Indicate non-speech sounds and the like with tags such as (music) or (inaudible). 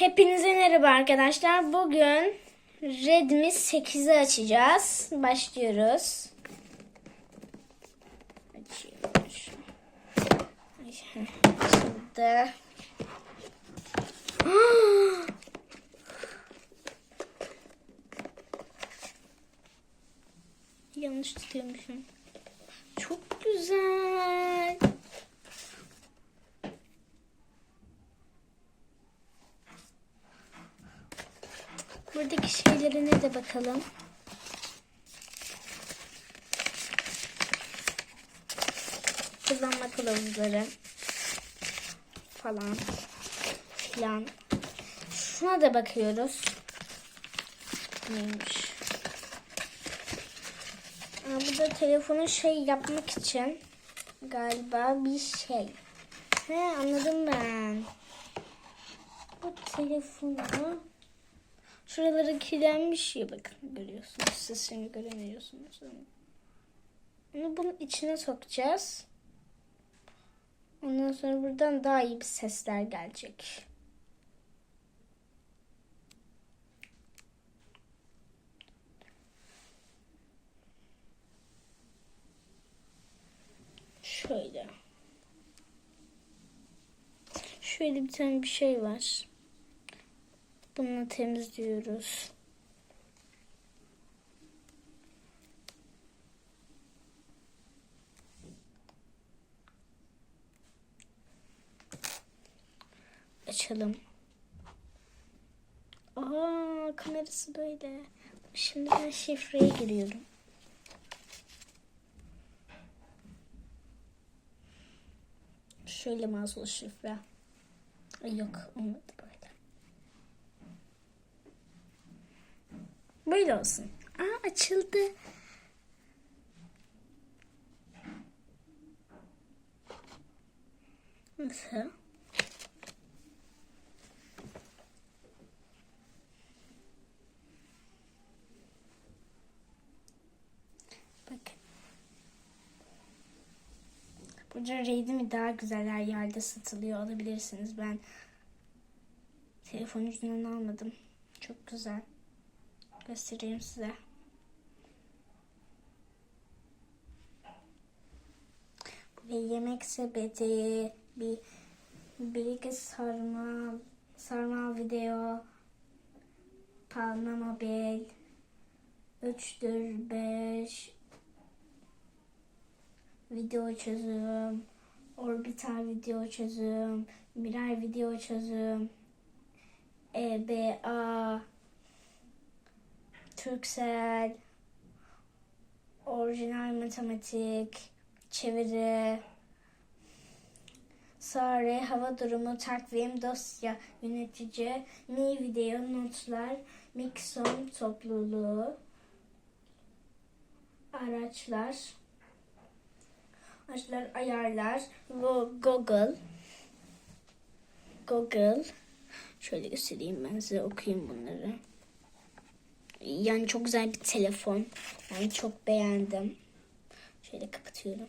Hepinize merhaba arkadaşlar. Bugün Redmi 8'i açacağız. Başlıyoruz. Açıldı. (gasps) Yanlış tutuyormuşum. Çok güzel. Buradaki şeylerine de bakalım. Kullanma kılavuzları falan filan. Şuna da bakıyoruz. Neymiş? Aa, bu da telefonu şey yapmak için galiba bir şey. He anladım ben. Bu telefonu Şuraları kirlenmiş ya bakın görüyorsunuz. Siz şimdi göremiyorsunuz. Onu bunun içine sokacağız. Ondan sonra buradan daha iyi bir sesler gelecek. Şöyle. Şöyle bir tane bir şey var. Bunu temizliyoruz. Açalım. Aa, kamerası böyle. Şimdi ben şifreye giriyorum. Şöyle mazlum şifre. Yok olmadı böyle. Olsun. Aa açıldı. Nasıl? Burada Redmi daha güzel her yerde satılıyor. Alabilirsiniz. Ben telefon ucundan almadım. Çok güzel. Göstereyim size. Bir yemek sepeti, bir bir iki sarma, sarma video, palma mobil, 3'tür 5, video çözüm, orbital video çözüm, miray video çözüm, EBA, Türksel, orijinal matematik, çeviri, Sare, hava durumu, takvim, dosya, yönetici, mi video, notlar, Mixon topluluğu, araçlar, araçlar, ayarlar, Go- Google, Google, şöyle göstereyim ben size okuyayım bunları. Yani çok güzel bir telefon. Ben çok beğendim. Şöyle kapatıyorum.